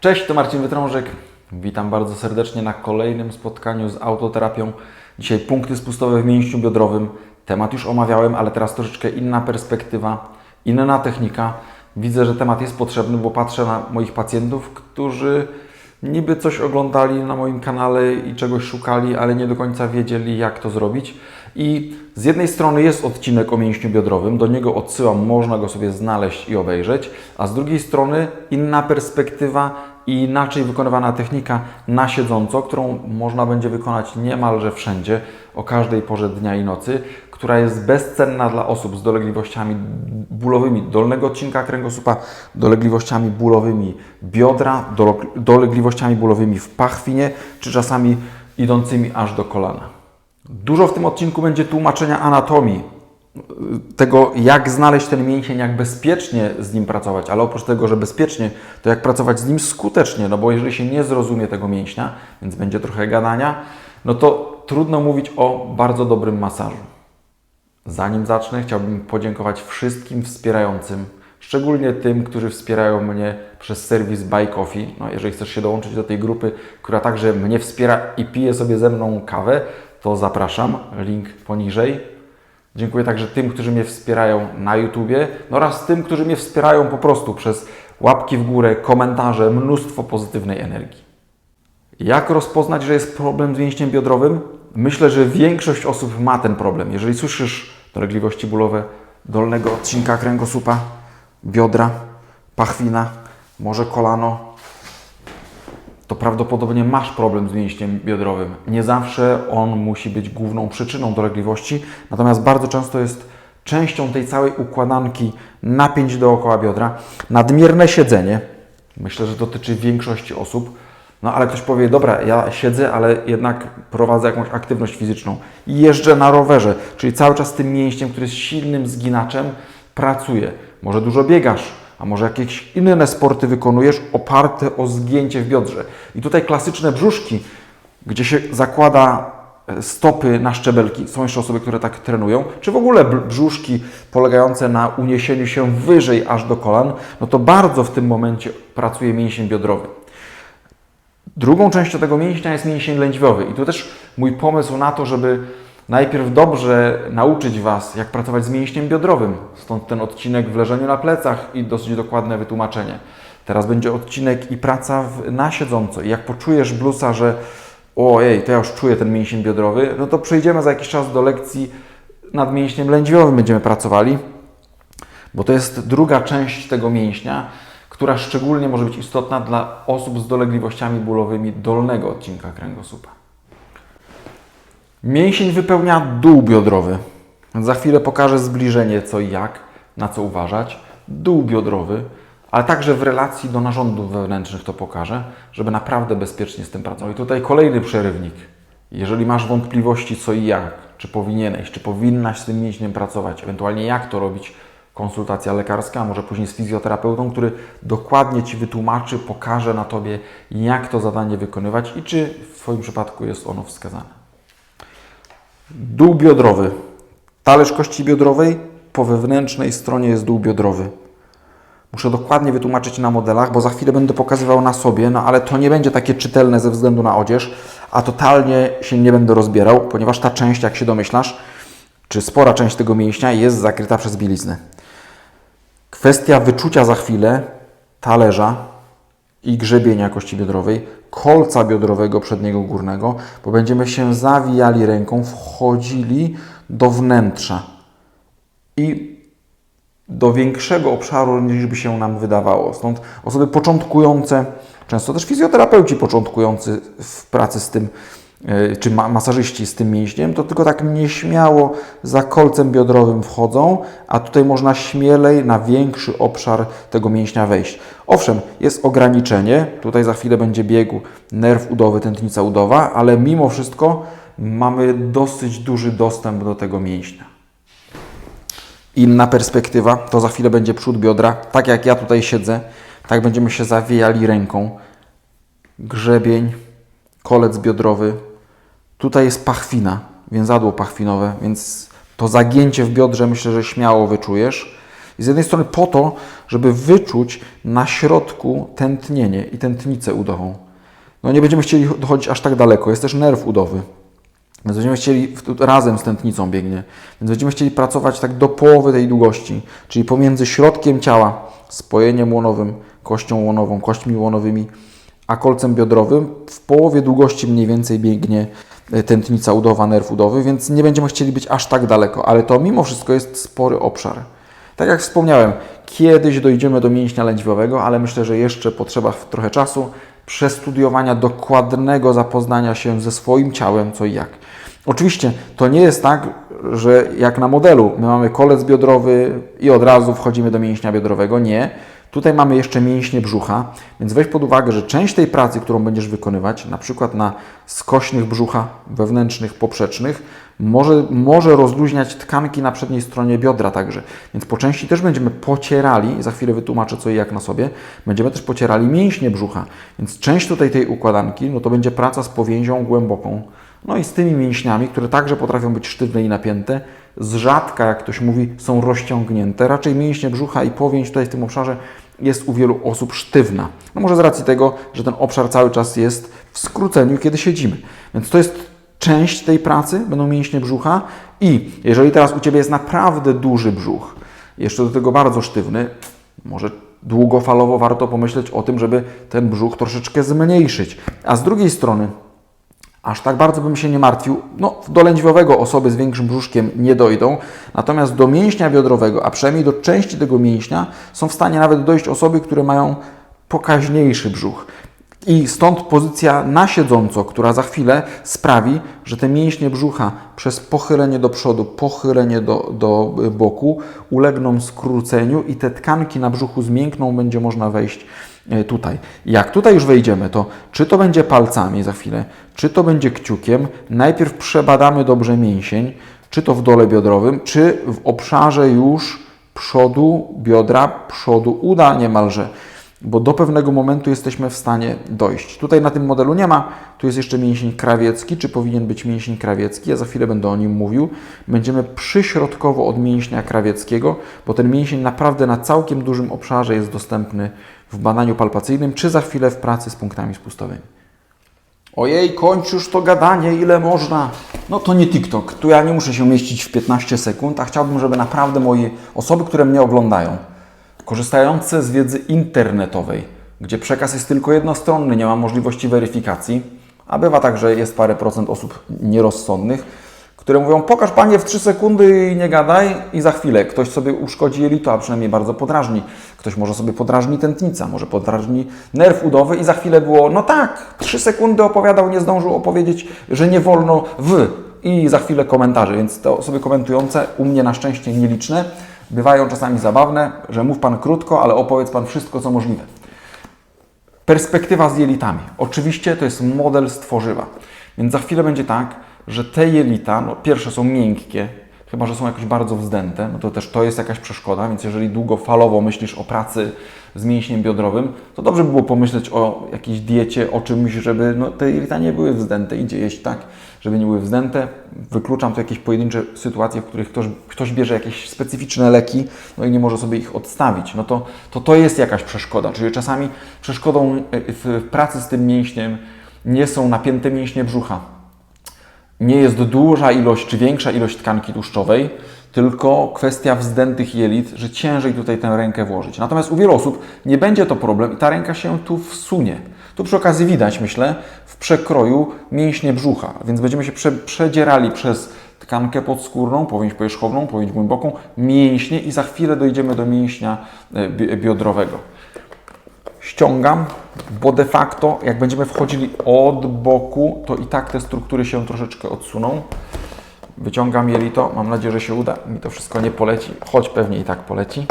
Cześć, to Marcin Wytrążek. Witam bardzo serdecznie na kolejnym spotkaniu z autoterapią. Dzisiaj punkty spustowe w mięśniu biodrowym. Temat już omawiałem, ale teraz troszeczkę inna perspektywa, inna technika. Widzę, że temat jest potrzebny, bo patrzę na moich pacjentów, którzy niby coś oglądali na moim kanale i czegoś szukali, ale nie do końca wiedzieli, jak to zrobić. I z jednej strony jest odcinek o mięśniu biodrowym, do niego odsyłam, można go sobie znaleźć i obejrzeć, a z drugiej strony inna perspektywa i inaczej wykonywana technika na siedząco, którą można będzie wykonać niemalże wszędzie, o każdej porze dnia i nocy, która jest bezcenna dla osób z dolegliwościami bólowymi dolnego odcinka kręgosłupa, dolegliwościami bólowymi biodra, dole- dolegliwościami bólowymi w pachwinie, czy czasami idącymi aż do kolana. Dużo w tym odcinku będzie tłumaczenia anatomii, tego, jak znaleźć ten mięsień, jak bezpiecznie z nim pracować, ale oprócz tego, że bezpiecznie, to jak pracować z nim skutecznie, no bo jeżeli się nie zrozumie tego mięśnia, więc będzie trochę gadania, no to trudno mówić o bardzo dobrym masażu. Zanim zacznę, chciałbym podziękować wszystkim wspierającym, szczególnie tym, którzy wspierają mnie przez serwis Buy Coffee. No, jeżeli chcesz się dołączyć do tej grupy, która także mnie wspiera i pije sobie ze mną kawę, to zapraszam, link poniżej. Dziękuję także tym, którzy mnie wspierają na YouTubie no oraz tym, którzy mnie wspierają po prostu przez łapki w górę, komentarze, mnóstwo pozytywnej energii. Jak rozpoznać, że jest problem z mięśniem biodrowym? Myślę, że większość osób ma ten problem. Jeżeli słyszysz dolegliwości bólowe dolnego odcinka kręgosłupa, biodra, pachwina, może kolano, to prawdopodobnie masz problem z mięśniem biodrowym. Nie zawsze on musi być główną przyczyną dolegliwości, natomiast bardzo często jest częścią tej całej układanki napięć dookoła biodra. Nadmierne siedzenie, myślę, że dotyczy większości osób, no ale ktoś powie, dobra, ja siedzę, ale jednak prowadzę jakąś aktywność fizyczną i jeżdżę na rowerze, czyli cały czas tym mięśniem, który jest silnym zginaczem, pracuję. Może dużo biegasz, a może jakieś inne sporty wykonujesz oparte o zgięcie w biodrze. I tutaj klasyczne brzuszki, gdzie się zakłada e, stopy na szczebelki, są jeszcze osoby, które tak trenują, czy w ogóle br- brzuszki polegające na uniesieniu się wyżej aż do kolan, no to bardzo w tym momencie pracuje mięsień biodrowy. Drugą częścią tego mięśnia jest mięsień lędźwiowy. I tu też mój pomysł na to, żeby najpierw dobrze nauczyć Was, jak pracować z mięśniem biodrowym. Stąd ten odcinek w leżeniu na plecach i dosyć dokładne wytłumaczenie. Teraz będzie odcinek i praca w, na siedząco. I jak poczujesz blusa, że ojej, to ja już czuję ten mięsień biodrowy, no to przejdziemy za jakiś czas do lekcji nad mięśniem lędźwiowym będziemy pracowali, bo to jest druga część tego mięśnia, która szczególnie może być istotna dla osób z dolegliwościami bólowymi dolnego odcinka kręgosłupa. Mięsień wypełnia dół biodrowy. Za chwilę pokażę zbliżenie co i jak, na co uważać. Dół biodrowy, ale także w relacji do narządów wewnętrznych to pokażę, żeby naprawdę bezpiecznie z tym pracować. I tutaj kolejny przerywnik. Jeżeli masz wątpliwości co i jak, czy powinieneś, czy powinnaś z tym mięśniem pracować, ewentualnie jak to robić, konsultacja lekarska, może później z fizjoterapeutą, który dokładnie Ci wytłumaczy, pokaże na Tobie, jak to zadanie wykonywać i czy w Twoim przypadku jest ono wskazane. Dół biodrowy. Talerz kości biodrowej po wewnętrznej stronie jest dół biodrowy. Muszę dokładnie wytłumaczyć na modelach, bo za chwilę będę pokazywał na sobie, no ale to nie będzie takie czytelne ze względu na odzież, a totalnie się nie będę rozbierał, ponieważ ta część, jak się domyślasz, czy spora część tego mięśnia jest zakryta przez bieliznę. Kwestia wyczucia za chwilę talerza i grzebienia kości biodrowej, kolca biodrowego przedniego górnego, bo będziemy się zawijali ręką, wchodzili do wnętrza i do większego obszaru niż by się nam wydawało. Stąd osoby początkujące, często też fizjoterapeuci początkujący w pracy z tym, e, czy ma- masażyści z tym mięśniem, to tylko tak nieśmiało za kolcem biodrowym wchodzą, a tutaj można śmielej na większy obszar tego mięśnia wejść. Owszem, jest ograniczenie, tutaj za chwilę będzie biegł nerw udowy, tętnica udowa, ale mimo wszystko mamy dosyć duży dostęp do tego mięśnia. Inna perspektywa to za chwilę będzie przód biodra. Tak jak ja tutaj siedzę, tak będziemy się zawijali ręką. Grzebień, kolec biodrowy. Tutaj jest pachwina, więzadło pachwinowe, więc to zagięcie w biodrze myślę, że śmiało wyczujesz. I z jednej strony po to, żeby wyczuć na środku tętnienie i tętnicę udową. No nie będziemy chcieli dochodzić aż tak daleko, jest też nerw udowy. Więc będziemy chcieli, razem z tętnicą biegnie, więc będziemy chcieli pracować tak do połowy tej długości, czyli pomiędzy środkiem ciała, spojeniem łonowym, kością łonową, kośćmi łonowymi, a kolcem biodrowym. W połowie długości mniej więcej biegnie e, tętnica udowa, nerw udowy, więc nie będziemy chcieli być aż tak daleko, ale to mimo wszystko jest spory obszar. Tak jak wspomniałem, kiedyś dojdziemy do mięśnia lędźwiowego, ale myślę, że jeszcze potrzeba trochę czasu przestudiowania, dokładnego zapoznania się ze swoim ciałem, co i jak. Oczywiście to nie jest tak, że jak na modelu, my mamy kolec biodrowy i od razu wchodzimy do mięśnia biodrowego. Nie. Tutaj mamy jeszcze mięśnie brzucha, więc weź pod uwagę, że część tej pracy, którą będziesz wykonywać, na przykład na skośnych brzucha wewnętrznych, poprzecznych, może, może rozluźniać tkanki na przedniej stronie biodra także. Więc po części też będziemy pocierali, za chwilę wytłumaczę co i jak na sobie, będziemy też pocierali mięśnie brzucha. Więc część tutaj tej układanki, no to będzie praca z powięzią głęboką. No i z tymi mięśniami, które także potrafią być sztywne i napięte, z rzadka, jak ktoś mówi, są rozciągnięte. Raczej mięśnie brzucha i powięź tutaj w tym obszarze jest u wielu osób sztywna. No może z racji tego, że ten obszar cały czas jest w skróceniu, kiedy siedzimy. Więc to jest część tej pracy, będą mięśnie brzucha i jeżeli teraz u Ciebie jest naprawdę duży brzuch, jeszcze do tego bardzo sztywny, może długofalowo warto pomyśleć o tym, żeby ten brzuch troszeczkę zmniejszyć. A z drugiej strony, Aż tak bardzo bym się nie martwił. No, do lędźwiowego osoby z większym brzuszkiem nie dojdą, natomiast do mięśnia biodrowego, a przynajmniej do części tego mięśnia, są w stanie nawet dojść osoby, które mają pokaźniejszy brzuch. I stąd pozycja na siedząco, która za chwilę sprawi, że te mięśnie brzucha przez pochylenie do przodu, pochylenie do, do boku ulegną skróceniu i te tkanki na brzuchu zmiękną, będzie można wejść e, tutaj. Jak tutaj już wejdziemy, to czy to będzie palcami za chwilę, czy to będzie kciukiem, najpierw przebadamy dobrze mięsień, czy to w dole biodrowym, czy w obszarze już przodu biodra, przodu uda niemalże bo do pewnego momentu jesteśmy w stanie dojść. Tutaj na tym modelu nie ma, tu jest jeszcze mięsień krawiecki, czy powinien być mięsień krawiecki, ja za chwilę będę o nim mówił. Będziemy przyśrodkowo od mięśnia krawieckiego, bo ten mięsień naprawdę na całkiem dużym obszarze jest dostępny w badaniu palpacyjnym, czy za chwilę w pracy z punktami spustowymi. Ojej, kończ już to gadanie, ile można. No to nie TikTok, tu ja nie muszę się mieścić w 15 sekund, a chciałbym, żeby naprawdę moje osoby, które mnie oglądają, korzystające z wiedzy internetowej, gdzie przekaz jest tylko jednostronny, nie ma możliwości weryfikacji, a bywa tak, że jest parę procent osób nierozsądnych, które mówią, pokaż Panie w 3 sekundy i nie gadaj i za chwilę. Ktoś sobie uszkodzi jelito, a przynajmniej bardzo podrażni. Ktoś może sobie podrażni tętnica, może podrażni nerw udowy i za chwilę było, no tak, 3 sekundy opowiadał, nie zdążył opowiedzieć, że nie wolno w i za chwilę komentarze, więc te osoby komentujące, u mnie na szczęście nieliczne, bywają czasami zabawne, że mów Pan krótko, ale opowiedz Pan wszystko, co możliwe. Perspektywa z jelitami. Oczywiście to jest model stworzywa, więc za chwilę będzie tak, że te jelita, no pierwsze są miękkie, chyba że są jakoś bardzo wzdęte, no to też to jest jakaś przeszkoda, więc jeżeli długofalowo myślisz o pracy z mięśniem biodrowym, to dobrze by było pomyśleć o jakiejś diecie, o czymś, żeby no, te jelita nie były wzdęte, idzie jeść tak, żeby nie były wzdęte. Wykluczam tu jakieś pojedyncze sytuacje, w których ktoś, ktoś bierze jakieś specyficzne leki, no i nie może sobie ich odstawić. No to to, to jest jakaś przeszkoda, czyli czasami przeszkodą y, w pracy z tym mięśniem nie są napięte mięśnie brzucha, nie jest duża ilość czy większa ilość tkanki tłuszczowej, tylko kwestia wzdętych jelit, że ciężej tutaj tę rękę włożyć. Natomiast u wielu osób nie będzie to problem i ta ręka się tu wsunie. Tu przy okazji widać, myślę, w przekroju mięśnie brzucha, więc będziemy się prze, przedzierali przez tkankę podskórną, powięź powierzchowną, powięź głęboką, mięśnie i za chwilę dojdziemy do mięśnia e, bi- biodrowego ściągam, bo de facto jak będziemy wchodzili od boku, to i tak te struktury się troszeczkę odsuną. Wyciągam jelito, mam nadzieję, że się uda. Mi to wszystko nie poleci, choć pewnie i tak poleci.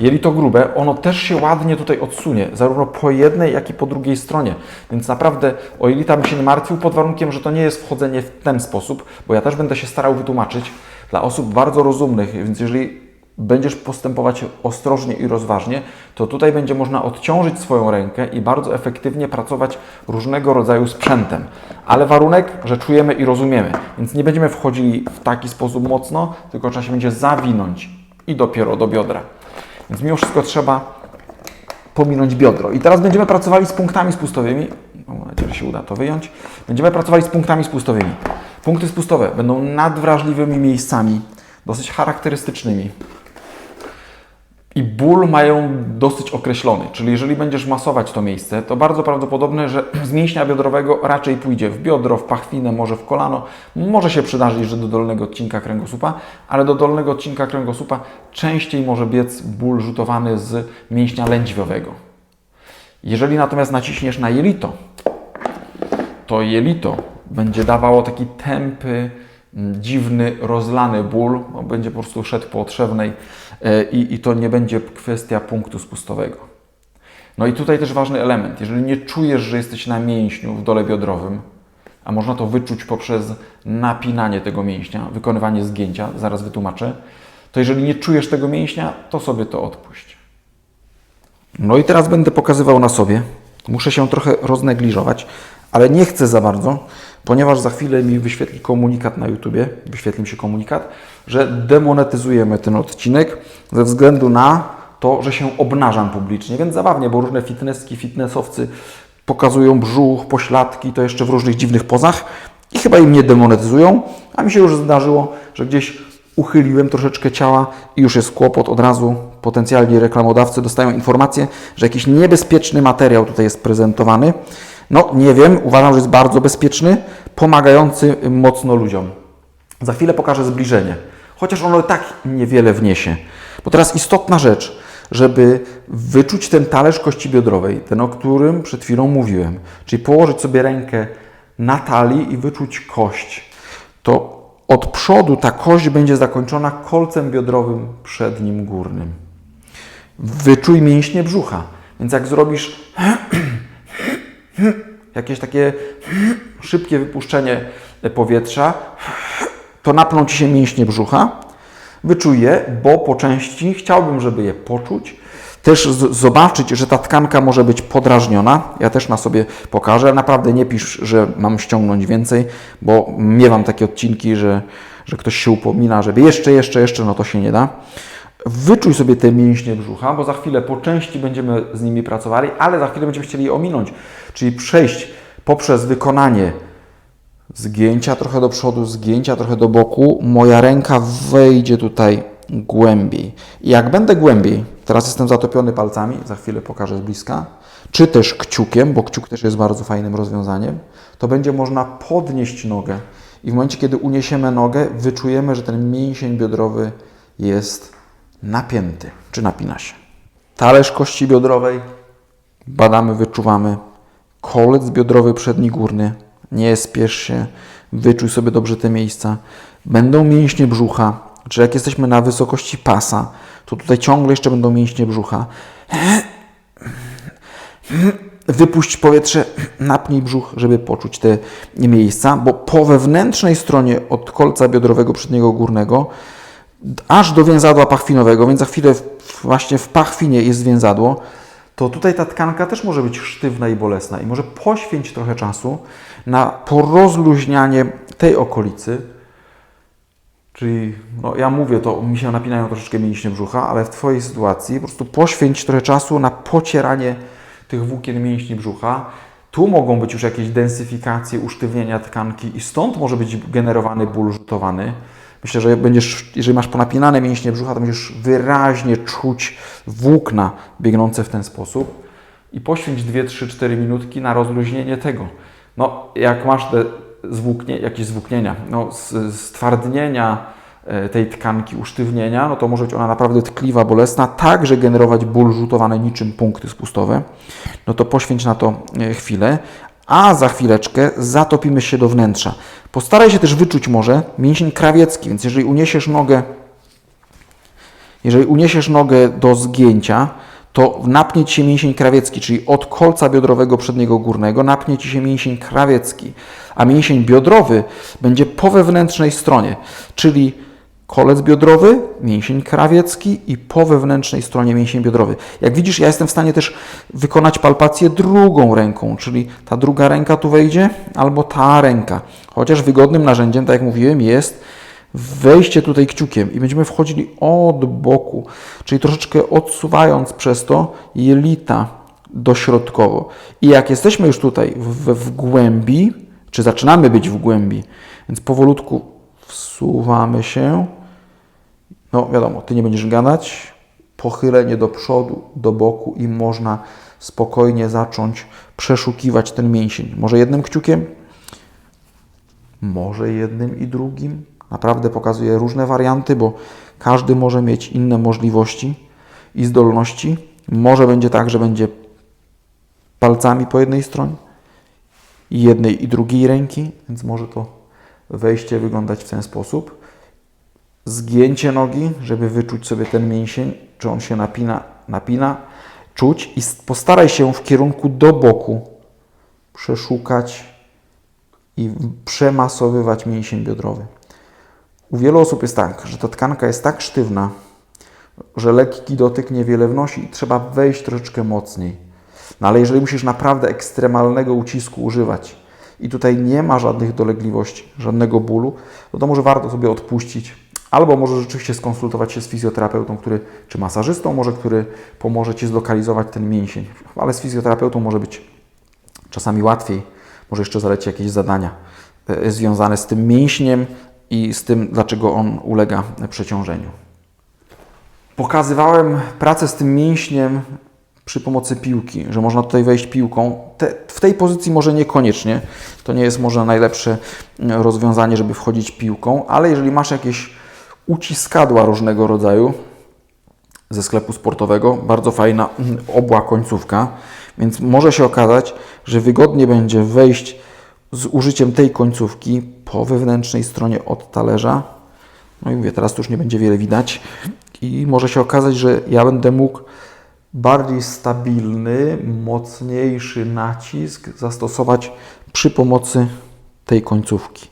Jelito grube, ono też się ładnie tutaj odsunie, zarówno po jednej, jak i po drugiej stronie. Więc naprawdę o jelita bym się nie martwił, pod warunkiem, że to nie jest wchodzenie w ten sposób, bo ja też będę się starał wytłumaczyć dla osób bardzo rozumnych, więc jeżeli będziesz postępować ostrożnie i rozważnie, to tutaj będzie można odciążyć swoją rękę i bardzo efektywnie pracować różnego rodzaju sprzętem. Ale warunek, że czujemy i rozumiemy. Więc nie będziemy wchodzili w taki sposób mocno, tylko trzeba się będzie zawinąć i dopiero do biodra. Więc mimo wszystko trzeba pominąć biodro. I teraz będziemy pracowali z punktami spustowymi. Mam nadzieję, że się uda to wyjąć. Będziemy pracowali z punktami spustowymi. Punkty spustowe będą nadwrażliwymi miejscami, dosyć charakterystycznymi. I ból mają dosyć określony, czyli jeżeli będziesz masować to miejsce, to bardzo prawdopodobne, że z mięśnia biodrowego raczej pójdzie w biodro, w pachwinę, może w kolano. Może się przydarzyć, że do dolnego odcinka kręgosłupa, ale do dolnego odcinka kręgosłupa częściej może biec ból rzutowany z mięśnia lędźwiowego. Jeżeli natomiast naciśniesz na jelito, to jelito będzie dawało taki tępy, dziwny, rozlany ból, będzie po prostu szedł po otrzewnej e, i, i to nie będzie kwestia punktu spustowego. No i tutaj też ważny element. Jeżeli nie czujesz, że jesteś na mięśniu w dole biodrowym, a można to wyczuć poprzez napinanie tego mięśnia, wykonywanie zgięcia, zaraz wytłumaczę, to jeżeli nie czujesz tego mięśnia, to sobie to odpuść. No i teraz będę pokazywał na sobie. Muszę się trochę roznegliżować, ale nie chcę za bardzo, ponieważ za chwilę mi wyświetli komunikat na YouTubie, wyświetli mi się komunikat, że demonetyzujemy ten odcinek ze względu na to, że się obnażam publicznie, więc zabawnie, bo różne fitnesski, fitnessowcy pokazują brzuch, pośladki, to jeszcze w różnych dziwnych pozach i chyba im nie demonetyzują, a mi się już zdarzyło, że gdzieś uchyliłem troszeczkę ciała i już jest kłopot od razu. Potencjalni reklamodawcy dostają informację, że jakiś niebezpieczny materiał tutaj jest prezentowany. No nie wiem, uważam, że jest bardzo bezpieczny, pomagający mocno ludziom. Za chwilę pokażę zbliżenie, chociaż ono tak niewiele wniesie. Bo teraz istotna rzecz, żeby wyczuć ten talerz kości biodrowej, ten o którym przed chwilą mówiłem, czyli położyć sobie rękę na talii i wyczuć kość, to od przodu ta kość będzie zakończona kolcem biodrowym przednim górnym. Wyczuj mięśnie brzucha. Więc jak zrobisz jakieś takie szybkie wypuszczenie powietrza, to napną Ci się mięśnie brzucha. Wyczuj je, bo po części chciałbym, żeby je poczuć. Też zobaczyć, że ta tkanka może być podrażniona. Ja też na sobie pokażę. Naprawdę nie pisz, że mam ściągnąć więcej, bo miewam takie odcinki, że, że ktoś się upomina, żeby jeszcze, jeszcze, jeszcze, no to się nie da. Wyczuj sobie te mięśnie brzucha, bo za chwilę po części będziemy z nimi pracowali, ale za chwilę będziemy chcieli je ominąć, czyli przejść poprzez wykonanie zgięcia trochę do przodu, zgięcia trochę do boku. Moja ręka wejdzie tutaj głębiej. I jak będę głębiej, teraz jestem zatopiony palcami, za chwilę pokażę z bliska, czy też kciukiem, bo kciuk też jest bardzo fajnym rozwiązaniem, to będzie można podnieść nogę. I w momencie, kiedy uniesiemy nogę, wyczujemy, że ten mięsień biodrowy jest napięty, czy napina się. Talerz kości biodrowej, badamy, wyczuwamy. Kolec biodrowy przedni górny, nie spiesz się, wyczuj sobie dobrze te miejsca. Będą mięśnie brzucha, czy jak jesteśmy na wysokości pasa, to tutaj ciągle jeszcze będą mięśnie brzucha. Wypuść powietrze, napnij brzuch, żeby poczuć te miejsca, bo po wewnętrznej stronie od kolca biodrowego przedniego górnego aż do więzadła pachwinowego, więc za chwilę właśnie w pachwinie jest więzadło, to tutaj ta tkanka też może być sztywna i bolesna i może poświęcić trochę czasu na porozluźnianie tej okolicy, Czyli, no ja mówię to, mi się napinają troszeczkę mięśnie brzucha, ale w Twojej sytuacji po prostu poświęć trochę czasu na pocieranie tych włókien mięśni brzucha. Tu mogą być już jakieś densyfikacje, usztywnienia tkanki i stąd może być generowany ból rzutowany. Myślę, że będziesz, jeżeli masz ponapinane mięśnie brzucha, to będziesz wyraźnie czuć włókna biegnące w ten sposób i poświęć 2, 3, 4 minutki na rozluźnienie tego. No, jak masz te zwłóknie, jakieś zwłóknienia, no, stwardnienia e, tej tkanki, usztywnienia, no to może być ona naprawdę tkliwa, bolesna, także generować ból rzutowany niczym punkty spustowe. No to poświęć na to e, chwilę, a za chwileczkę zatopimy się do wnętrza. Postaraj się też wyczuć może mięsień krawiecki, więc jeżeli uniesiesz nogę, jeżeli uniesiesz nogę do zgięcia, to napnie Ci się mięsień krawiecki, czyli od kolca biodrowego przedniego górnego napnie Ci się mięsień krawiecki, a mięsień biodrowy będzie po wewnętrznej stronie, czyli kolec biodrowy, mięsień krawiecki i po wewnętrznej stronie mięsień biodrowy. Jak widzisz, ja jestem w stanie też wykonać palpację drugą ręką, czyli ta druga ręka tu wejdzie, albo ta ręka. Chociaż wygodnym narzędziem, tak jak mówiłem, jest wejście tutaj kciukiem i będziemy wchodzili od boku, czyli troszeczkę odsuwając przez to jelita dośrodkowo. I jak jesteśmy już tutaj w, w głębi, czy zaczynamy być w głębi, więc powolutku wsuwamy się, no wiadomo, ty nie będziesz gadać, pochylenie do przodu, do boku i można spokojnie zacząć przeszukiwać ten mięsień. Może jednym kciukiem, może jednym i drugim. Naprawdę pokazuję różne warianty, bo każdy może mieć inne możliwości i zdolności. Może będzie tak, że będzie palcami po jednej stronie, jednej i drugiej ręki, więc może to wejście wyglądać w ten sposób. Zgięcie nogi, żeby wyczuć sobie ten mięsień, czy on się napina, napina, czuć i postaraj się w kierunku do boku przeszukać i przemasowywać mięsień biodrowy. U wielu osób jest tak, że ta tkanka jest tak sztywna, że lekki dotyk niewiele wnosi i trzeba wejść troszeczkę mocniej. No ale jeżeli musisz naprawdę ekstremalnego ucisku używać i tutaj nie ma żadnych dolegliwości, żadnego bólu, no to może warto sobie odpuścić. Albo może rzeczywiście skonsultować się z fizjoterapeutą, który, czy masażystą, może, który pomoże Ci zlokalizować ten mięsień. Ale z fizjoterapeutą może być czasami łatwiej. Może jeszcze zaleci jakieś zadania e, związane z tym mięśniem i z tym, dlaczego on ulega przeciążeniu. Pokazywałem pracę z tym mięśniem przy pomocy piłki, że można tutaj wejść piłką. Te, w tej pozycji może niekoniecznie, to nie jest może najlepsze e, rozwiązanie, żeby wchodzić piłką, ale jeżeli masz jakieś uciskadła różnego rodzaju ze sklepu sportowego, bardzo fajna mm, obła końcówka, więc może się okazać, że wygodnie będzie wejść z użyciem tej końcówki po wewnętrznej stronie od talerza. No i mówię, teraz to już nie będzie wiele widać i może się okazać, że ja będę mógł bardziej stabilny, mocniejszy nacisk zastosować przy pomocy tej końcówki.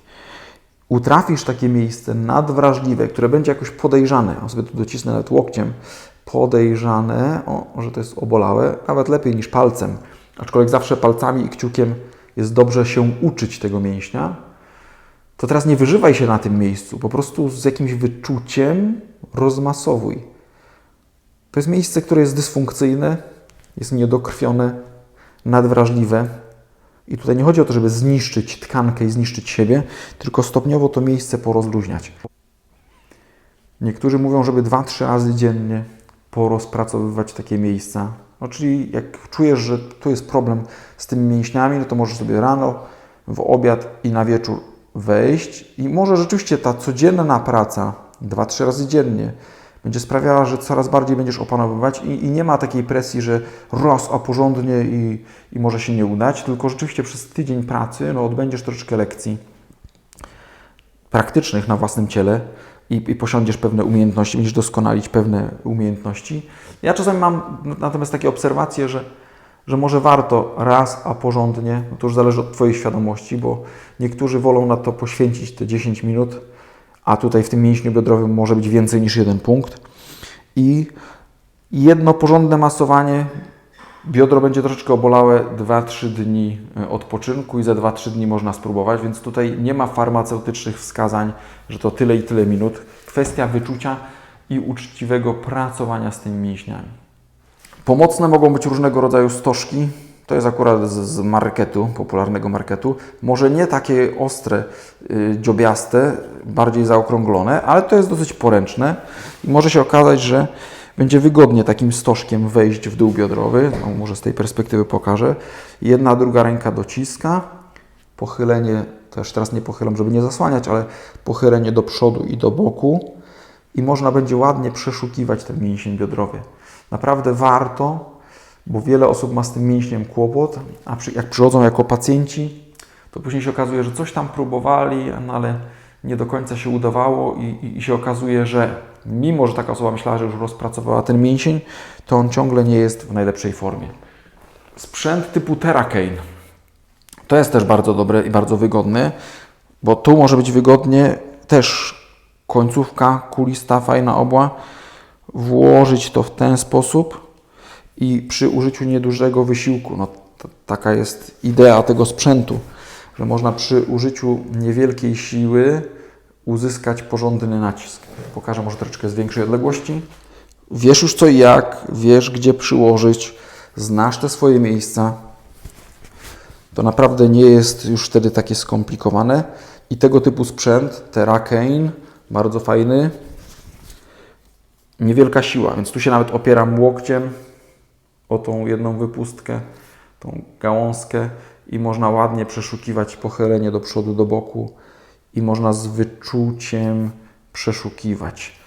Utrafisz takie miejsce nadwrażliwe, które będzie jakoś podejrzane, ja sobie tu docisnę nawet łokciem, podejrzane, o, że to jest obolałe, nawet lepiej niż palcem, aczkolwiek zawsze palcami i kciukiem jest dobrze się uczyć tego mięśnia, to teraz nie wyżywaj się na tym miejscu, po prostu z jakimś wyczuciem rozmasowuj. To jest miejsce, które jest dysfunkcyjne, jest niedokrwione, nadwrażliwe. I tutaj nie chodzi o to, żeby zniszczyć tkankę i zniszczyć siebie, tylko stopniowo to miejsce porozluźniać. Niektórzy mówią, żeby 2-3 razy dziennie porozpracowywać takie miejsca. No, czyli jak czujesz, że tu jest problem z tymi mięśniami, no to możesz sobie rano, w obiad i na wieczór wejść i może rzeczywiście ta codzienna praca 2-3 razy dziennie będzie sprawiała, że coraz bardziej będziesz opanowywać i, i nie ma takiej presji, że raz, a porządnie i, i może się nie udać, tylko rzeczywiście przez tydzień pracy no, odbędziesz troszeczkę lekcji praktycznych na własnym ciele i, i posiądziesz pewne umiejętności, będziesz doskonalić pewne umiejętności. Ja czasami mam natomiast takie obserwacje, że, że może warto raz, a porządnie, no to już zależy od Twojej świadomości, bo niektórzy wolą na to poświęcić te 10 minut, a tutaj w tym mięśniu biodrowym może być więcej niż jeden punkt. I jedno porządne masowanie, biodro będzie troszeczkę obolałe 2-3 dni e, odpoczynku i za 2-3 dni można spróbować, więc tutaj nie ma farmaceutycznych wskazań, że to tyle i tyle minut. Kwestia wyczucia i uczciwego pracowania z tymi mięśniami. Pomocne mogą być różnego rodzaju stożki. To jest akurat z, marketu, popularnego marketu. Może nie takie ostre, y, dziobiaste, bardziej zaokrąglone, ale to jest dosyć poręczne i może się okazać, że będzie wygodnie takim stożkiem wejść w dół biodrowy. No, może z tej perspektywy pokażę. Jedna, druga ręka dociska. Pochylenie, też teraz nie pochylam, żeby nie zasłaniać, ale pochylenie do przodu i do boku. I można będzie ładnie przeszukiwać ten mięsień biodrowy. Naprawdę warto, bo wiele osób ma z tym mięśniem kłopot, a przy, jak przychodzą jako pacjenci, to później się okazuje, że coś tam próbowali, no ale nie do końca się udawało i, i, i się okazuje, że mimo, że taka osoba myślała, że już rozpracowała ten mięsień, to on ciągle nie jest w najlepszej formie. Sprzęt typu Terracane. To jest też bardzo dobre i bardzo wygodne, bo tu może być wygodnie też końcówka kulista, fajna obła, włożyć to w ten sposób i przy użyciu niedużego wysiłku, no taka jest idea tego sprzętu, że można przy użyciu niewielkiej siły uzyskać porządny nacisk. Pokażę może troszeczkę z większej odległości. Wiesz już co i jak, wiesz gdzie przyłożyć, znasz te swoje miejsca. To naprawdę nie jest już wtedy takie skomplikowane. I tego typu sprzęt, Terracane, bardzo fajny, niewielka siła, więc tu się nawet opieram łokciem o tą jedną wypustkę, tą gałązkę i można ładnie przeszukiwać pochylenie do przodu, do boku i można z wyczuciem przeszukiwać.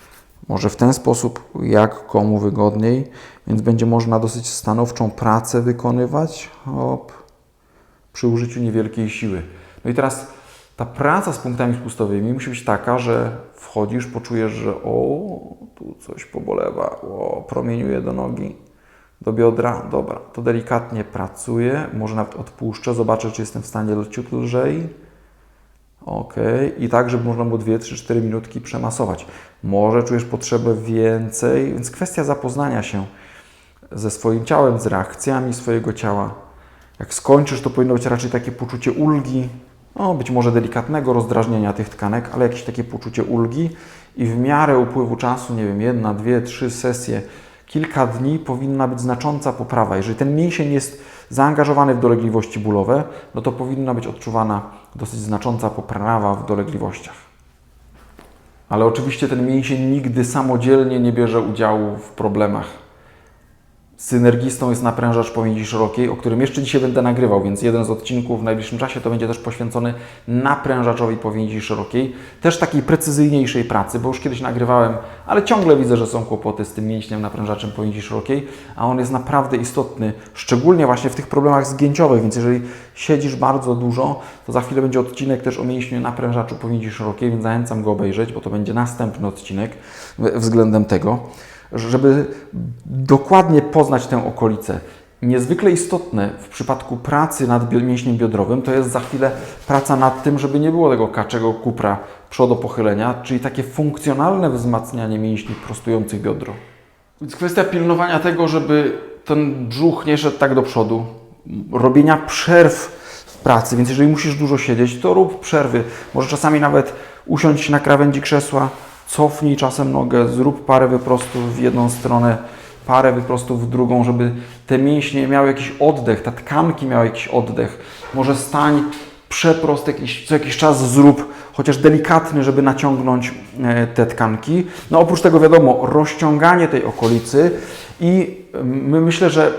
Może w ten sposób, jak komu wygodniej, więc będzie można dosyć stanowczą pracę wykonywać hop, przy użyciu niewielkiej siły. No i teraz ta praca z punktami spustowymi musi być taka, że wchodzisz, poczujesz, że o, tu coś pobolewa, o, promieniuje do nogi, do biodra, dobra, to delikatnie pracuję, może nawet odpuszczę, zobaczę, czy jestem w stanie leciut lżej, ok, i tak, żeby można było 2, 3, 4 minutki przemasować. Może czujesz potrzebę więcej, więc kwestia zapoznania się ze swoim ciałem, z reakcjami swojego ciała. Jak skończysz, to powinno być raczej takie poczucie ulgi, no, być może delikatnego rozdrażnienia tych tkanek, ale jakieś takie poczucie ulgi i w miarę upływu czasu, nie wiem, jedna, dwie, trzy sesje, kilka dni powinna być znacząca poprawa. Jeżeli ten mięsień jest zaangażowany w dolegliwości bólowe, no to powinna być odczuwana dosyć znacząca poprawa w dolegliwościach. Ale oczywiście ten mięsień nigdy samodzielnie nie bierze udziału w problemach. Synergistą jest naprężacz pamięci szerokiej, o którym jeszcze dzisiaj będę nagrywał, więc jeden z odcinków w najbliższym czasie to będzie też poświęcony naprężaczowi pamięci szerokiej. Też takiej precyzyjniejszej pracy, bo już kiedyś nagrywałem, ale ciągle widzę, że są kłopoty z tym mięśniem naprężaczem pamięci szerokiej, a on jest naprawdę istotny, szczególnie właśnie w tych problemach zgięciowych, więc jeżeli siedzisz bardzo dużo, to za chwilę będzie odcinek też o mięśniu naprężaczu pamięci szerokiej, więc zachęcam go obejrzeć, bo to będzie następny odcinek względem tego żeby dokładnie poznać tę okolicę. Niezwykle istotne w przypadku pracy nad mięśniem biodrowym to jest za chwilę praca nad tym, żeby nie było tego kaczego kupra przodopochylenia, czyli takie funkcjonalne wzmacnianie mięśni prostujących biodro. Więc kwestia pilnowania tego, żeby ten brzuch nie szedł tak do przodu, robienia przerw w pracy, więc jeżeli musisz dużo siedzieć, to rób przerwy. Może czasami nawet usiąść na krawędzi krzesła, cofnij czasem nogę, zrób parę wyprostów w jedną stronę, parę wyprostów w drugą, żeby te mięśnie miały jakiś oddech, te tkanki miały jakiś oddech. Może stań, przeprost jakiś, co jakiś czas zrób, chociaż delikatny, żeby naciągnąć e, te tkanki. No oprócz tego wiadomo, rozciąganie tej okolicy i my myślę, że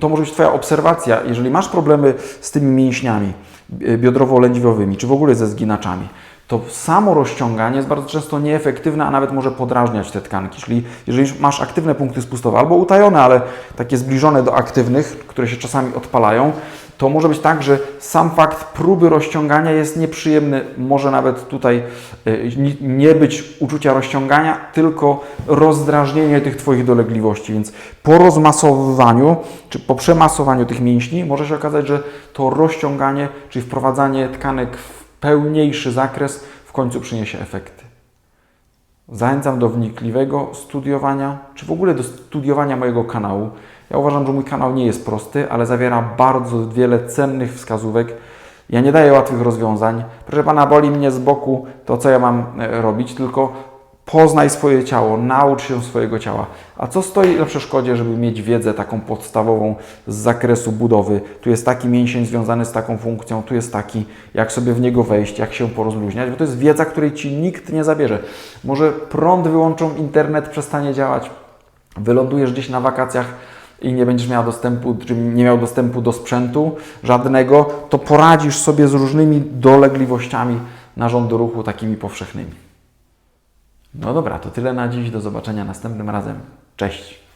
to może być Twoja obserwacja, jeżeli masz problemy z tymi mięśniami e, biodrowo-lędźwiowymi, czy w ogóle ze zginaczami, to samo rozciąganie jest bardzo często nieefektywne, a nawet może podrażniać te tkanki. Czyli jeżeli masz aktywne punkty spustowe albo utajone, ale takie zbliżone do aktywnych, które się czasami odpalają, to może być tak, że sam fakt próby rozciągania jest nieprzyjemny. Może nawet tutaj y, nie być uczucia rozciągania, tylko rozdrażnienie tych Twoich dolegliwości. Więc po rozmasowywaniu, czy po przemasowaniu tych mięśni, może się okazać, że to rozciąganie, czyli wprowadzanie tkanek w pełniejszy zakres w końcu przyniesie efekty. Zachęcam do wnikliwego studiowania, czy w ogóle do studiowania mojego kanału. Ja uważam, że mój kanał nie jest prosty, ale zawiera bardzo wiele cennych wskazówek. Ja nie daję łatwych rozwiązań. Proszę Pana, boli mnie z boku to, co ja mam e, robić, tylko Poznaj swoje ciało, naucz się swojego ciała. A co stoi na przeszkodzie, żeby mieć wiedzę taką podstawową z zakresu budowy? Tu jest taki mięsień związany z taką funkcją, tu jest taki, jak sobie w niego wejść, jak się porozluźniać, bo to jest wiedza, której ci nikt nie zabierze. Może prąd wyłączą, internet przestanie działać, wylądujesz gdzieś na wakacjach i nie będziesz miał dostępu, czy nie miał dostępu do sprzętu żadnego, to poradzisz sobie z różnymi dolegliwościami narządu ruchu takimi powszechnymi. No dobra, to tyle na dziś. Do zobaczenia następnym razem. Cześć.